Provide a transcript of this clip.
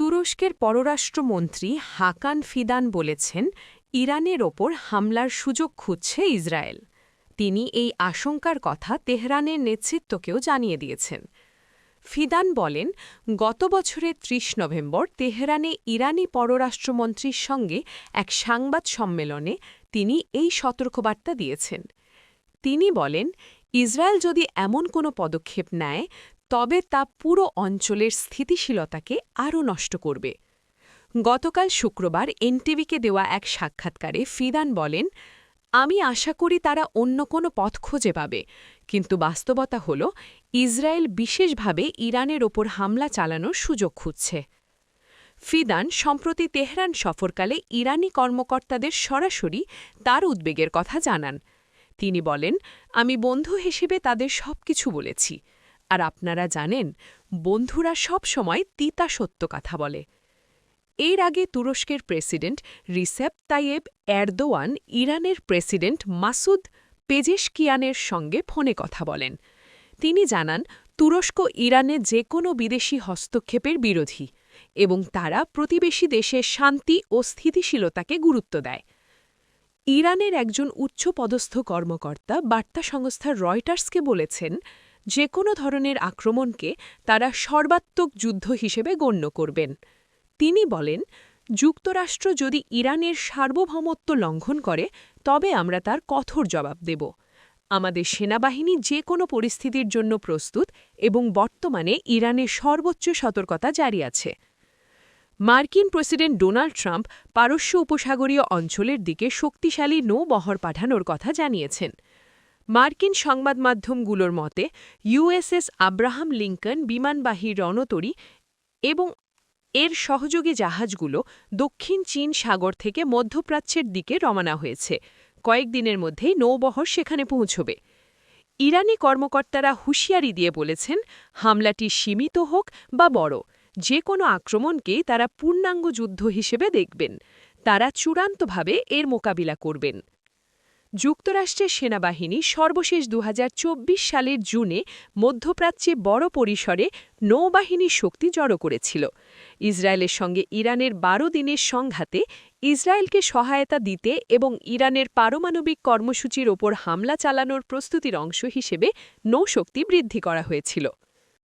তুরস্কের পররাষ্ট্রমন্ত্রী হাকান ফিদান বলেছেন, ইরানের ওপর হামলার সুযোগ খুঁজছে ইসরায়েল। তিনি এই আশঙ্কার কথা তেহরানের নেতৃত্বকেও জানিয়ে দিয়েছেন। ফিদান বলেন, গত বছরের ৩০ নভেম্বর তেহরানে ইরানি পররাষ্ট্রমন্ত্রীর সঙ্গে এক সাংবাদ সম্মেলনে তিনি এই সতর্কবার্তা দিয়েছেন। তিনি বলেন, ইসরায়েল যদি এমন কোনো পদক্ষেপ নেয় তবে তা পুরো অঞ্চলের স্থিতিশীলতাকে আরও নষ্ট করবে। গতকাল শুক্রবার এনটিভিকে দেওয়া এক সাক্ষাৎকারে ফিদান বলেন, আমি আশা করি তারা অন্য কোনো পথ খুঁজে পাবে, কিন্তু বাস্তবতা হল, ইসরায়েল বিশেষভাবে ইরানের ওপর হামলা চালানোর সুযোগ খুঁজছে। ফিদান, সম্প্রতি তেহরান সফরকালে ইরানি কর্মকর্তাদের সরাসরি তার উদ্বেগের কথা জানান। তিনি বলেন, আমি বন্ধু হিসেবে তাদের সব কিছু বলেছি। আর আপনারা জানেন, বন্ধুরা সব সময় তিতা সত্য কথা বলে। এর আগে তুরস্কের প্রেসিডেন্ট রিসেপ তাইয়েব এরদোয়ান ইরানের প্রেসিডেন্ট মাসুদ পেজেশকিয়ানের সঙ্গে ফোনে কথা বলেন। তিনি জানান, তুরস্ক ইরানে যে কোনো বিদেশি হস্তক্ষেপের বিরোধী এবং তারা প্রতিবেশী দেশের শান্তি ও স্থিতিশীলতাকে গুরুত্ব দেয়। ইরানের একজন উচ্চপদস্থ কর্মকর্তা বার্তা সংস্থা রয়টার্সকে বলেছেন যে কোনো ধরনের আক্রমণকে তারা সর্বাত্মক যুদ্ধ হিসেবে গণ্য করবেন। তিনি বলেন, যুক্তরাষ্ট্র যদি ইরানের সার্বভৌমত্ব লঙ্ঘন করে, তবে আমরা তার কঠোর জবাব দেব। আমাদের সেনাবাহিনী যে কোনো পরিস্থিতির জন্য প্রস্তুত এবং বর্তমানে ইরানের সর্বোচ্চ সতর্কতা জারি আছে। মার্কিন প্রেসিডেন্ট ডোনাল্ড ট্রাম্প পারস্য উপসাগরীয় অঞ্চলের দিকে শক্তিশালী নৌবহর পাঠানোর কথা জানিয়েছেন। মার্কিন সংবাদ মাধ্যমগুলোর মতে, U S S Abraham Lincoln বিমানবাহী রণতরী এবং এর সহযোগী জাহাজগুলো দক্ষিণ চীন সাগর থেকে মধ্যপ্রাচ্যের দিকে রওনা হয়েছে। কয়েকদিনের মধ্যেই নৌবহর সেখানে পৌঁছবে। ইরানি কর্মকর্তারা হুঁশিয়ারি দিয়ে বলেছেন, হামলাটি সীমিত হোক বা বড়, যে কোনো আক্রমণকেই তারা পূর্ণাঙ্গ যুদ্ধ হিসেবে দেখবেন। তারা চূড়ান্তভাবে এর মোকাবিলা করবেন। যুক্তরাষ্ট্রের সেনাবাহিনী সর্বশেষ দু হাজার চব্বিশ সালের জুনে মধ্যপ্রাচ্যে বড় পরিসরে নৌবাহিনীর শক্তি জড়ো করেছিল। ইসরায়েলের সঙ্গে ইরানের বারো দিনের সংঘাতে ইসরায়েলকে সহায়তা দিতে এবং ইরানের পারমাণবিক কর্মসূচির ওপর হামলা চালানোর প্রস্তুতির অংশ হিসেবে নৌশক্তি বৃদ্ধি করা হয়েছিল।